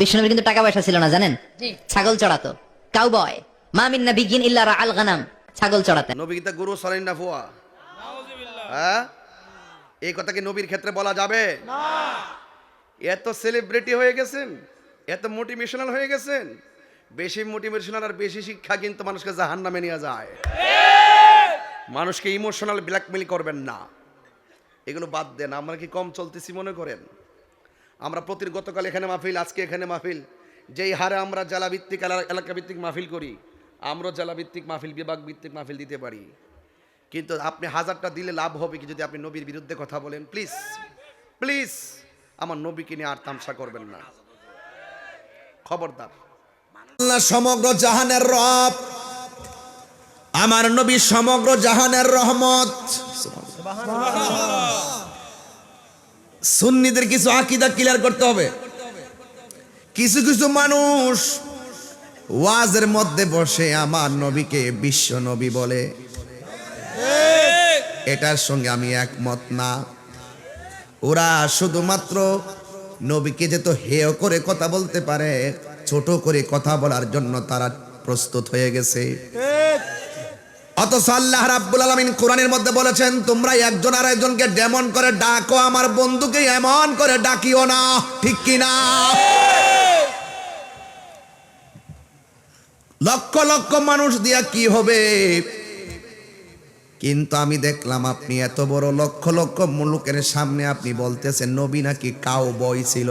বিষ্ণুনবীর কিন্তু টাকা পয়সা ছিল না জানেন? ছাগল চড়াতো। কাউ বয় মা মিন্না বিগিন ইল্লা আল গানাম ছাগল চড়াতেন। নবী গুরু সরেন না ফুয়া। হ্যাঁ? এই কথা কি নবীর ক্ষেত্রে বলা যাবে? এত সেলিব্রিটি হয়ে গেছেন এত মোটিভেশনাল হয়ে গেছেন বেশি মোটিভেশনাল আর বেশি শিক্ষা কিন্তু মানুষকে জাহান নামে নিয়ে যায়। মানুষকে ইমোশনাল ব্ল্যাকমেল করবেন না। এগুলো বাদ দেন আমরা কি কম চলতেছি মনে করেন? আমরা প্রতির গতকাল এখানে মাহফিল আজকে এখানে মাহফিল। যেই হারে আমরা জেলা ভিত্তিক এলাকা ভিত্তিক মাহফিল করি আমরা জেলা ভিত্তিক মাহফিল বিভাগ ভিত্তিক মাহফিল দিতে পারি। কিন্তু আপনি হাজারটা দিলে লাভ হবে কি যদি আপনি নবীর বিরুদ্ধে কথা বলেন? প্লিজ প্লিজ আমার নবীকে নিয়ে আর তামসা করবেন না। খবরদার। আল্লাহ সমগ্র জাহানের রব আমার নবী সমগ্র জাহানের রহমত। সুন্নিদের কিছু আকিদা ক্লিয়ার করতে হবে। কিছু কিছু মানুষ ওয়াজের মধ্যে বসে আমার নবীকে বিশ্ব নবী বলে। এটার সঙ্গে আমি একমত না। ওরা শুধুমাত্র নবীকে যেত হেয় করে কথা বলতে পারে, ছোট করে কথা বলার জন্য তারা প্রস্তুত হয়ে গেছে। অথচ আল্লাহ রাব্বুল আলামিন কোরআনের মধ্যে বলেছেন তোমরা একজন আর একজনকে ডেমন করে ডাকো আমার বন্ধুকে এমন করে ডাকিও না। ঠিক কি না? লক্ষ লক্ষ মানুষ দিয়া কি হবে? কিন্তু আমি দেখলাম আপনি এত বড় লক্ষ লক্ষ মুলুকের সামনে আপনি বলতেছেন নবী নাকি কাউ বই ছিল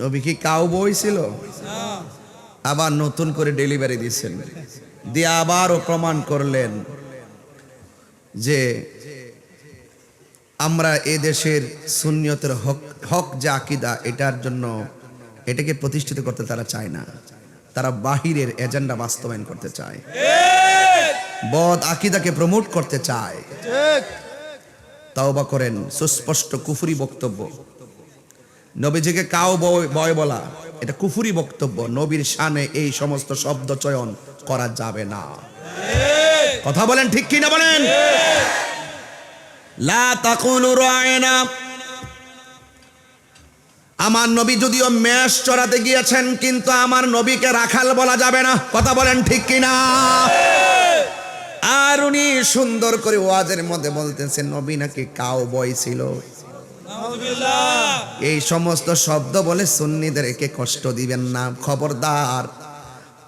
নবী কি কাউ বই ছিল? আবার নতুন করে ডেলিভারি দিয়েছেন। দিয়ে আবারও প্রমাণ করলেন যে আমরা এ দেশের হক হক যে আকিদা, এটার জন্য এটাকে প্রতিষ্ঠিত করতে তারা চায় না। তারা বাহিরের এজেন্ডা বাস্তবায়ন করতে চায়। বদ আকিদাকে প্রমোট করতে চায়। তাওবা করেন, সুস্পষ্ট কুফুরি বক্তব্য। নবীজিকে কাউ বয় বলা। এটা কুফুরি বক্তব্য। নবীর শানে এই সমস্ত শব্দ চয়ন করা যাবে না। কথা বলেন ঠিক কি না বলেন আমার নবী যদিও মেষ চড়াতে গিয়েছেন, কিন্তু আমার নবীকে রাখাল বলা যাবে না। কথা বলেন ঠিক কিনা? আর উনি সুন্দর করে ওয়াজের মধ্যে বলতেছেন, নবী নাকি কাউ বয় ছিল। এই সমস্ত শব্দ বলে সুন্নিদেরকে কষ্ট দিবেন না, খবরদার।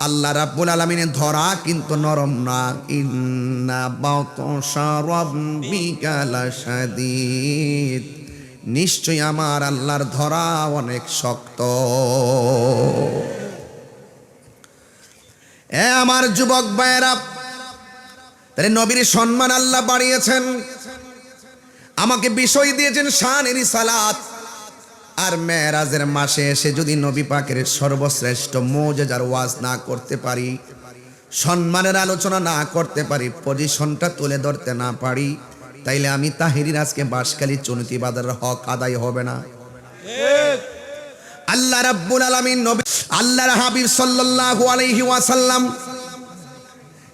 আল্লাহ রাব্বুল আলামিনের ধরা কিন্তু নরম না। ইন্না বাতশা রাব্বিকা লাশাদীদ। নিশ্চয় আমার আল্লাহর ধরা অনেক শক্ত। এ আমার যুবক ভাইয়েরা, তাহলে নবীর সম্মান আল্লাহ বাড়িয়েছেন। আমাকে বিষয় দিয়েছেন শানের সালাত। আর মেয়েরাজের মাসে এসে যদি নবী পাকের সর্বশ্রেষ্ঠ মোজেজার ওয়াজ না করতে পারি, সম্মানের আলোচনা না করতে পারি, পজিশনটা তুলে ধরতে না পারি, তাইলে আমি তাহিরির আজকে বাসকালী চুনতি হক আদায় হবে না। আল্লাহ রাব্বুল আলামিন নবী আল্লাহর হাবিব সাল্লাল্লাহু আলাইহি ওয়াসাল্লাম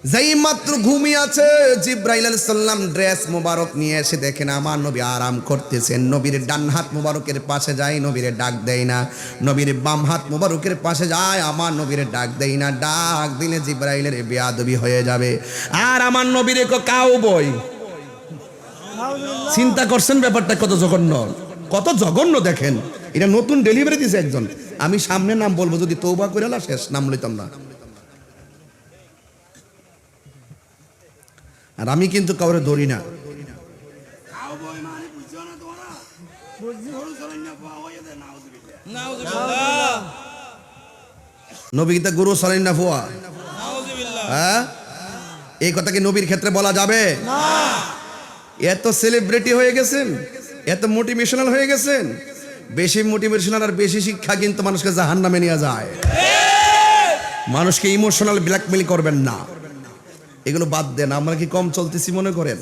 যেই মাত্র ঘুমিয়ে আছে, জিব্রাইল সালাম ড্রেস মোবারক নিয়ে এসে দেখেন, আমার নবী আরাম করতেছেন। নবীর ডান হাত মোবারকের পাশে যায়, নবীর ডাক দেয় না। নবীর বাম হাত মোবারকের পাশে যায়, আমার নবীর ডাক দেয় না। ডাক দিলে জিব্রাইলের বেয়াদবি হয়ে যাবে। আর আমার নবীর কাউ বই চিন্তা করছেন ব্যাপারটা কত জঘন্য? কত জঘন্য দেখেন। এটা নতুন ডেলিভারি দিছে একজন। আমি সামনে নাম বলব, যদি তৌবা করে শেষ, নাম লইতাম না। আর আমি কিন্তু কাউরে ধরি না। নবী গীতা গুরু সালিন না ফুয়া। হ্যাঁ? এই কথা কি নবীর ক্ষেত্রে বলা যাবে? এত সেলিব্রিটি হয়ে গেছেন এত মোটিভেশনাল হয়ে গেছেন বেশি মোটিভেশনাল আর বেশি শিক্ষা কিন্তু মানুষকে জাহান নামে নিয়ে যায়। মানুষকে ইমোশনাল ব্ল্যাকমেল করবেন না। এগুলো বাদ দেন আমরা কি কম চলতেছি মনে করেন?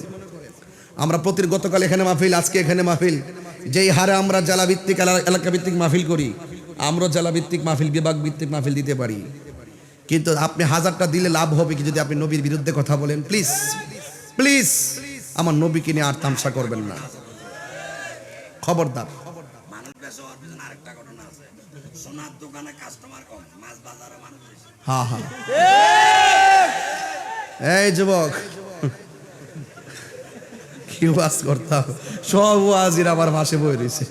আমরা প্রতির গতকাল এখানে মাহফিল আজকে এখানে মাহফিল। যেই হারে আমরা জেলা ভিত্তিক এলা- এলাকা ভিত্তিক মাহফিল করি আমরা জেলা ভিত্তিক মাহফিল বিভাগ ভিত্তিক মাহফিল দিতে পারি। কিন্তু আপনি হাজারটা দিলে লাভ হবে কি যদি আপনি নবীর বিরুদ্ধে কথা বলেন? প্লিজ প্লিজ আমার নবীকে নিয়ে আর তামসা করবেন না। খবরদার। সোনার দোকানে কাস্টমার কম মাছ বাজারে মানুষ হ্যাঁ হ্যাঁ এই যুবক। কি ওয়াজ করতাম? সব ওয়াজির আমার ভাসে বই রয়েছে।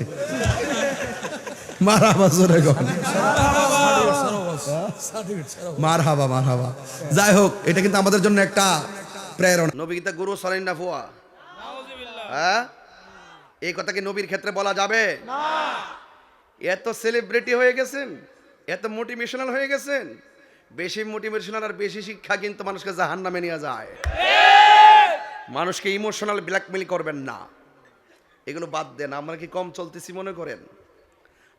মার হাবা গন মার হাবা মার হাবা যাই হোক এটা কিন্তু আমাদের জন্য একটা প্রেরণা। নবী তা গুরু সরেন না ফুয়া। হ্যাঁ? এই কথা কি নবীর ক্ষেত্রে বলা যাবে? এত সেলিব্রিটি হয়ে গেছেন এত মোটিভেশনাল হয়ে গেছেন বেশি মোটিভেশনাল আর বেশি শিক্ষা কিন্তু মানুষকে জাহান নামে নিয়ে যায়। মানুষকে ইমোশনাল ব্ল্যাকমেল করবেন না। এগুলো বাদ দেন, আমরা কি কম চলতেছি মনে করেন?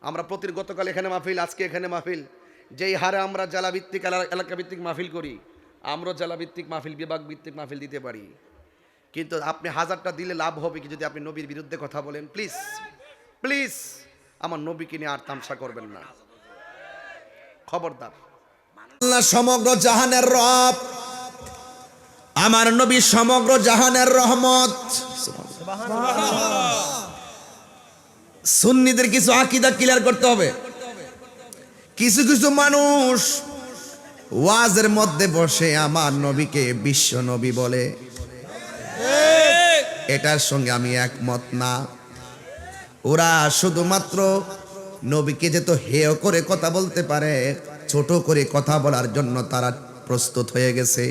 আমরা প্রতির গতকাল এখানে মাহফিল, আজকে এখানে মাহফিল। যেই হারে আমরা জেলা ভিত্তিক এলা- এলাকা ভিত্তিক মাহফিল করি আমরা জেলা ভিত্তিক মাহফিল বিভাগ ভিত্তিক মাহফিল দিতে পারি। কিন্তু আপনি হাজারটা দিলে লাভ হবে কি যদি আপনি নবীর বিরুদ্ধে কথা বলেন? প্লিজ প্লিজ আমার নবীকে নিয়ে আর তামসা করবেন না। খবরদার। আল্লাহ সমগ্র জাহানের রব, আমার নবী সমগ্র জাহানের রহমত। সুন্নিদের কিছু আকিদা ক্লিয়ার করতে হবে। কিছু কিছু মানুষ ওয়াজের মধ্যে বসে আমার নবীকে বিশ্ব নবী বলে। এটার সঙ্গে আমি একমত না। ওরা শুধুমাত্র নবীকে যে তো হেয় করে কথা বলতে পারে ছোট করে কথা বলার জন্য তারা প্রস্তুত হয়ে গেছে।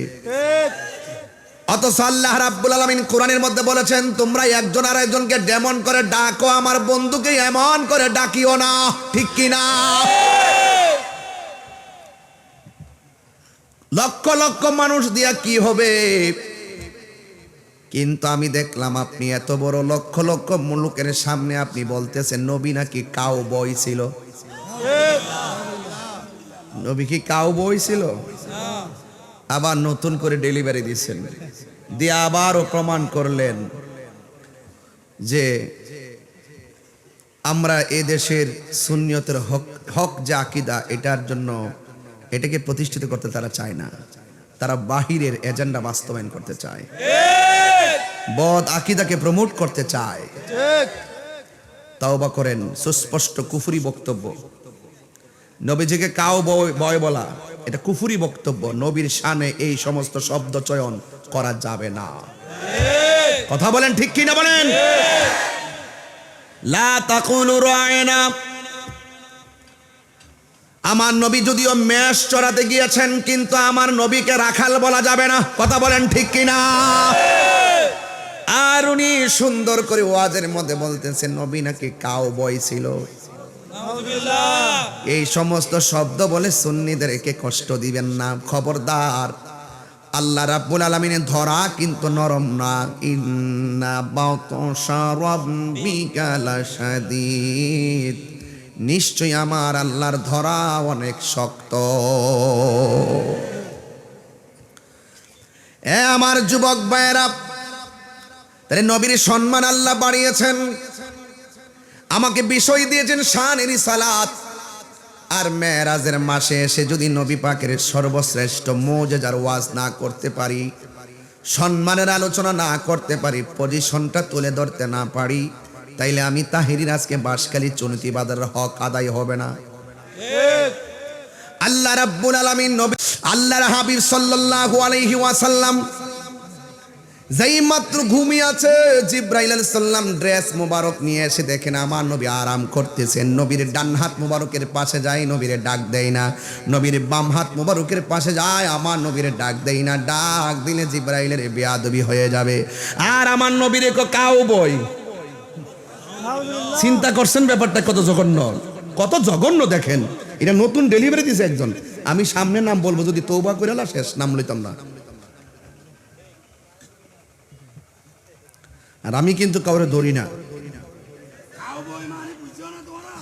অথচ আল্লাহ রাব্বুল আলামিন কোরআনের মধ্যে বলেছেন, তোমরা একজন আর একজনকে ডেমন করে ডাকো, আমার বন্ধুকে এমন করে ডাকিও না। ঠিক কি না লক্ষ লক্ষ মানুষ দিয়া কি হবে? কিন্তু আমি দেখলাম আপনি এত বড় লক্ষ লক্ষ মুলুকের সামনে আপনি বলতেছেন, নবী নাকি কাউ বই ছিল? নবী কি কাউ বই ছিল? আবার নতুন করে ডেলিভারি দিচ্ছেন দিয়ে আবারও প্রমাণ করলেন যে আমরা এ দেশের সুন্নিয়তের হক হক যে আকিদা এটার জন্য এটাকে প্রতিষ্ঠিত করতে তারা চায় না। তারা বাহিরের এজেন্ডা বাস্তবায়ন করতে চায়। বদ আকিদাকে প্রমোট করতে চায়। তাওবা করেন। সুস্পষ্ট কুফুরি বক্তব্য। নবীজিকে কাউ বয় বলা। এটা কুফুরি বক্তব্য। নবীর শানে এই সমস্ত শব্দ চয়ন করা যাবে না। কথা বলেন ঠিক কি না বলেন আমার নবী যদিও মেষ চড়াতে গিয়েছেন, কিন্তু আমার নবীকে রাখাল বলা যাবে না। কথা বলেন ঠিক কিনা? আর উনি সুন্দর করে ওয়াজের মধ্যে বলতেছেন, নবী নাকি কাউ বয় ছিল। এই সমস্ত শব্দ বলে সুন্নিদেরকে কষ্ট দিবেন না। খবরদার। আল্লাহ রাব্বুল আলামিনের ধরা কিন্তু নরম না। ইন্না রাব্বিকা লাশাদীদ। নিশ্চয় আমার আল্লাহর ধরা অনেক শক্ত। এ আমার যুবক ভাইয়েরা, তাহলে নবীর সম্মান আল্লাহ বাড়িয়েছেন। আমাকে বিষয় দিয়েছেন শানের সালাত। আর মেয়েরাজের মাসে এসে যদি নবী পাকের সর্বশ্রেষ্ঠ মোজেজার ওয়াজ না করতে পারি, সম্মানের আলোচনা না করতে পারি, পজিশনটা তুলে ধরতে না পারি, তাইলে আমি তাহিরির আজকে বাসকালী চুনতি বাজারের হক আদায় হবে না। আল্লাহ রাব্বুল আলামিন নবী আল্লাহর হাবিব সাল্লাল্লাহু আলাইহি ওয়াসাল্লাম যেই মাত্র ঘুমিয়ে আছে, জিব্রাইল সালাম ড্রেস মোবারক নিয়ে এসে দেখেন, আমার নবী আরাম করতেছেন। নবীর ডান হাত মোবারকের পাশে যায়, নবীর ডাক দেয় না। নবীর বাম হাত মোবারকের পাশে যায়, আমার নবীর ডাক দেয় না। ডাক দিলে জিব্রাইলের বেয়াদবি হয়ে যাবে। আর আমার নবীর কাউ বই চিন্তা করছেন ব্যাপারটা কত জঘন্য? কত জঘন্য দেখেন। এটা নতুন ডেলিভারি দিছে একজন। আমি সামনে নাম বলব, যদি তৌবা করে শেষ নাম লইতাম না। আর আমি কিন্তু কাউরে ধরি না। খাও বই বুঝছ না তোমরা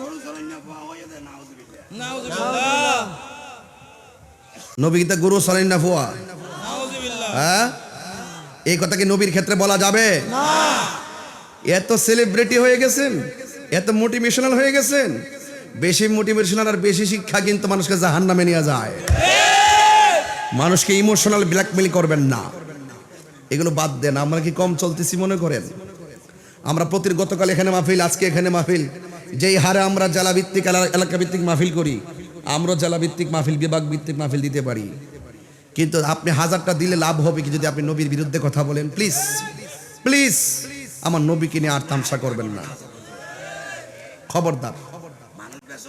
গরু চলেন না পাওয়া যায় নাউজুবিল্লাহ নবী কিন্তু গুরু সালেন না ফুয়া। হ্যাঁ? এই কথা কি নবীর ক্ষেত্রে বলা যাবে? এত সেলিব্রিটি হয়ে গেছেন এত মোটিভেশনাল হয়ে গেছেন বেশি মোটিভেশনাল আর বেশি শিক্ষা কিন্তু মানুষকে জাহান নামে নিয়ে যায়। মানুষকে ইমোশনাল ব্ল্যাকমেল করবেন না। এগুলো বাদ দেন, আমরা কি কম চলতেছি মনে করেন? আমরা প্রতির গতকাল এখানে মাহফিল, আজকে এখানে মাহফিল। যেই হারে আমরা জেলা ভিত্তিক এলা- এলাকা ভিত্তিক মাহফিল করি আমরা জেলা ভিত্তিক মাহফিল বিভাগ ভিত্তিক মাহফিল দিতে পারি। কিন্তু আপনি হাজারটা দিলে লাভ হবে কি যদি আপনি নবীর বিরুদ্ধে কথা বলেন? প্লিজ প্লিজ আমার নবীকে নিয়ে আর তামসা করবেন না। খবরদার। মানুষ বেশি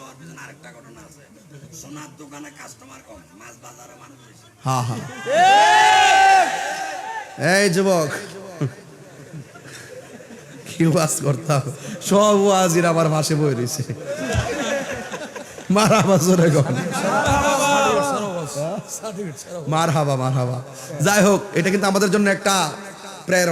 এই যুবক। কি ওয়াজ করতাম? সব ওয়াজির আমার মাসে বই রয়েছে। মার হাবা জোরে গন মার হাবা মার হাবা যাই হোক, এটা কিন্তু আমাদের জন্য একটা প্রেরণা।